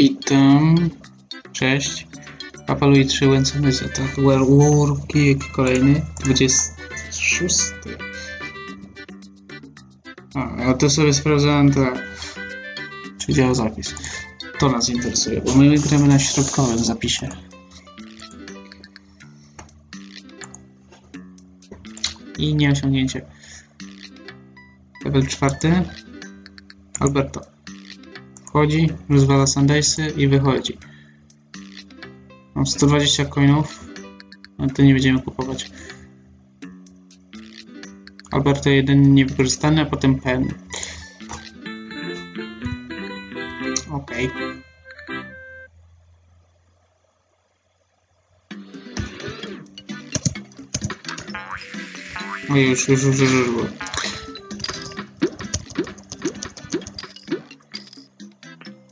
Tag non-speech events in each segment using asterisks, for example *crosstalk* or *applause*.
Witam. Cześć. Papalui 3 Łęcony z atak Werewolfki kolejny. 26. A, ja to sobie sprawdzałem tak. Czy działa zapis. To nas interesuje, bo my gramy na środkowym zapisie. I nieosiągnięcie. Level czwarty. Alberto. Wchodzi, rozwala Sundaysy i wychodzi. Mam 120 coinów, ale to nie będziemy kupować. Alberto jeden niewykorzystany, a potem pen. Okej. Oj, już, już, już, już, już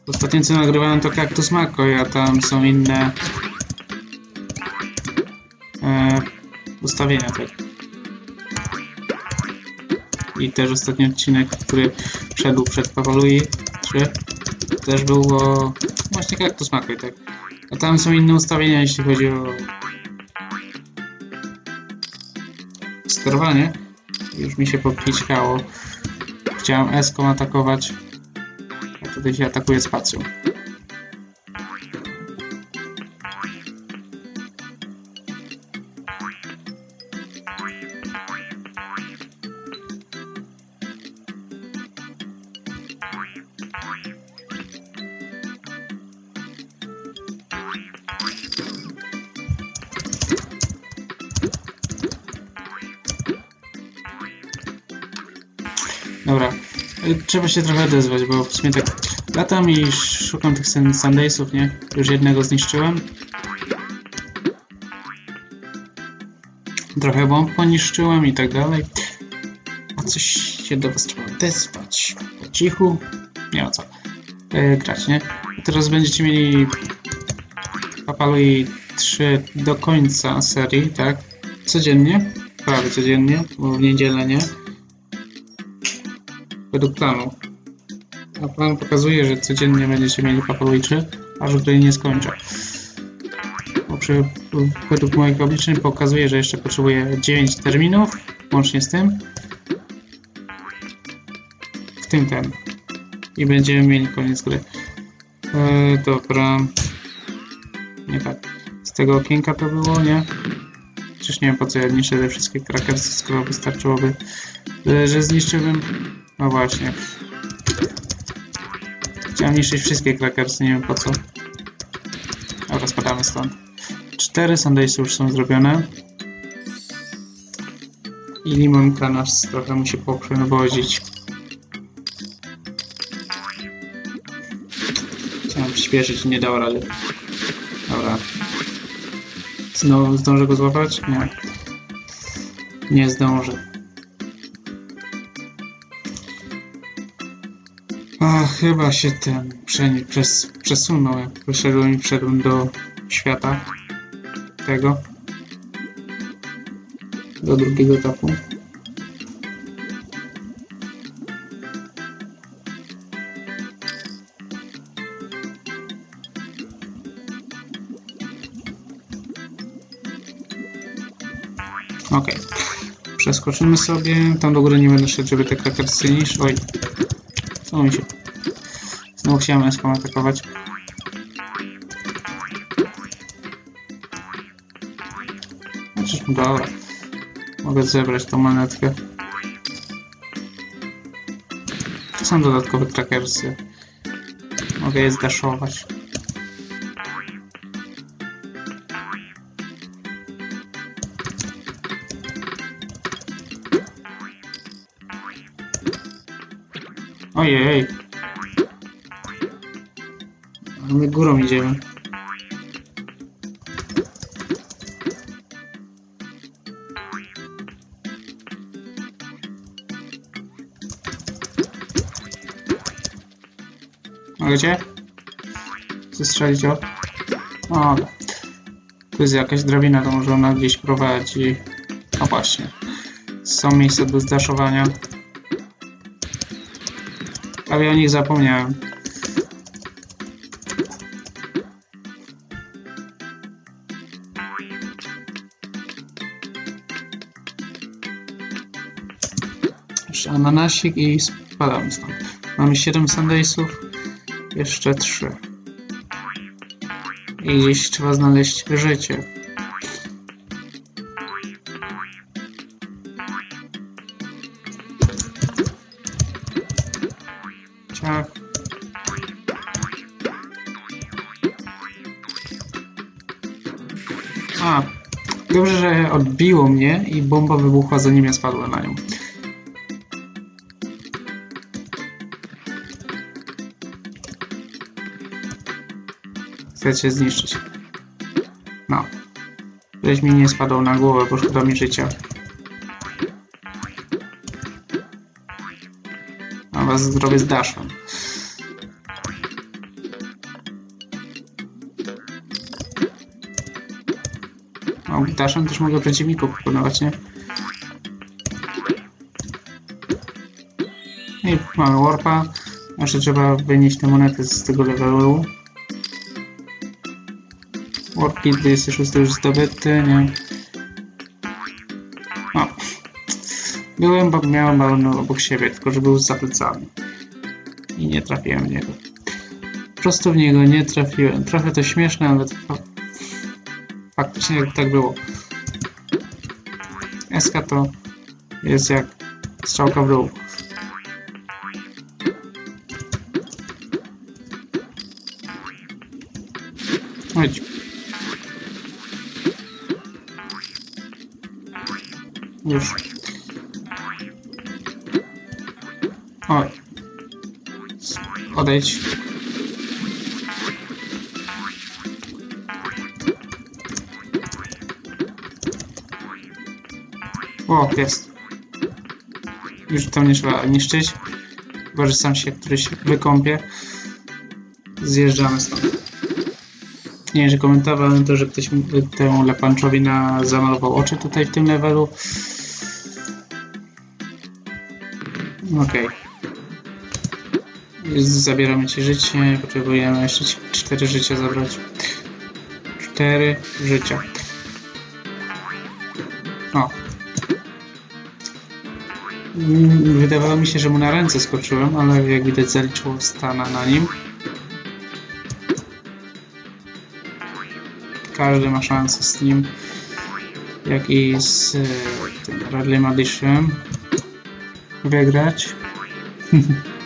Ostatnio co nagrywałem to Cactus Mako, a tam są inne e, ustawienia tak. I też ostatni odcinek, który wszedł przed Pawalui 3 też był o właśnie Cactus Mako, tak. A tam są inne ustawienia, jeśli chodzi o sterowanie. Już mi się popićkało. Chciałem S-ką atakować, tutaj się atakuje spacją. Dobra, trzeba się trochę odezwać, bo w sumie tak latam i szukam tych sun- Sundaysów, nie? Już jednego zniszczyłem. Trochę bomb poniszczyłem i tak dalej. A coś się do was trzeba odezwać. Po cichu. Nie ma co. E, grać, nie? Teraz będziecie mieli Papalui 3 do końca serii, tak? Codziennie. Prawie codziennie, bo w niedzielę nie według planu. A plan pokazuje, że codziennie będziecie mieli 3, aż tutaj nie skończę. Bo według moich obliczeń pokazuje, że jeszcze potrzebuję 9 terminów, łącznie z tym. W tym ten. I będziemy mieli koniec gry. Eee, dobra. Nie tak. Z tego okienka to było, nie? Przecież nie wiem po co ja niszczę te wszystkie krakersy, skoro wystarczyłoby, e, że zniszczyłbym no właśnie. Chciałem niszczyć wszystkie krakersy, nie wiem po co. Dobra, spadamy stąd. Cztery sundaysy już są zrobione. I limonka nas trochę musi poprzewozić. Chciałem przyspieszyć nie dał rady. Dobra. Znowu zdążę go złapać? Nie. Nie zdążę. A chyba się ten przeni- przes przesunął, jak wyszedłem i wszedłem do świata tego. Do drugiego etapu. Okej. Przeskoczymy sobie. Tam do góry nie będę szedł, żeby te krakersy niż. Oj. Co mi się Znowu chciałem eską atakować. Znaczy, dobra. Mogę zebrać tą monetkę. To są dodatkowe trackersy. Mogę je zdaszować. Ojej. A my górą idziemy. Mogę Zestrzelić o? O. Tu jest jakaś drabina, to może ona gdzieś prowadzi. O właśnie. Są miejsca do zdaszowania prawie o nich zapomniałem. Jeszcze ananasik i spadamy stąd. Mamy 7 sandaysów, jeszcze 3. I gdzieś trzeba znaleźć życie. Ciach. A, dobrze, że odbiło mnie i bomba wybuchła zanim ja spadłem na nią. Chcę cię zniszczyć. No. Żeś mi nie spadał na głowę, bo szkoda mi życia. Was zrobię z daszem. O, daszem też mogę przeciwników pokonywać, nie? I mamy warpa. Jeszcze trzeba wynieść te monety z tego levelu. Warp kit 26 już zdobyty, nie? Byłem, bo miałem balon obok siebie, tylko że był za plecami. I nie trafiłem w niego. Prosto w niego nie trafiłem. Trochę to śmieszne, ale to fa- faktycznie tak było. SK to jest jak strzałka w dół. Chodź. Już. Oj. Odejdź. O, jest. Już to nie trzeba niszczyć. Chyba, że sam się któryś wykąpie. Zjeżdżamy stąd. Nie wiem, że komentowałem to, że ktoś temu Lepanczowi na zamalował oczy tutaj w tym levelu. Okej. Już Zabieramy ci życie. Potrzebujemy jeszcze cztery życia zabrać. Cztery życia. O. Wydawało mi się, że mu na ręce skoczyłem, ale jak widać zaliczyło stana na nim. Każdy ma szansę z nim, jak i z e, tym Radley Madishem wygrać. *laughs*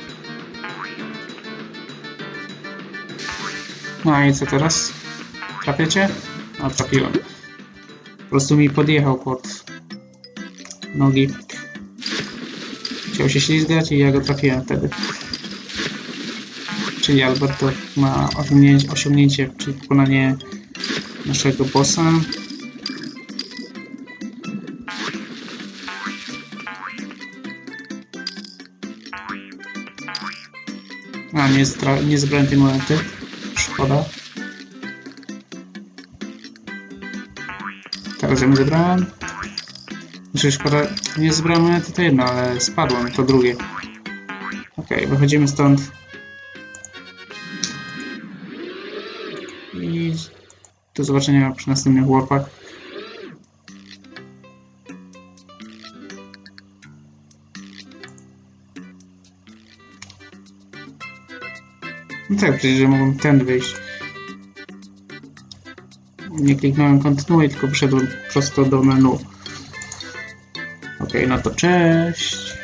No i co teraz? Trafiecie? No trafiłem. Po prostu mi podjechał pod nogi. Chciał się ślizgać i ja go trafiłem wtedy. Czyli Alberto ma osiągnięcie, osiągnięcie czyli pokonanie naszego bossa. A, nie, nie zebrałem tej monety. Szkoda. Ją zebrałem. Znaczy szkoda, nie zebrałem monety to jedno, ale spadłem, to drugie. Okej, wychodzimy stąd. I do zobaczenia przy następnych warpach. No tak, przecież ja mogłem ten wyjść. Nie kliknąłem kontynuuj, tylko wszedłem prosto do menu. Ok, no to cześć.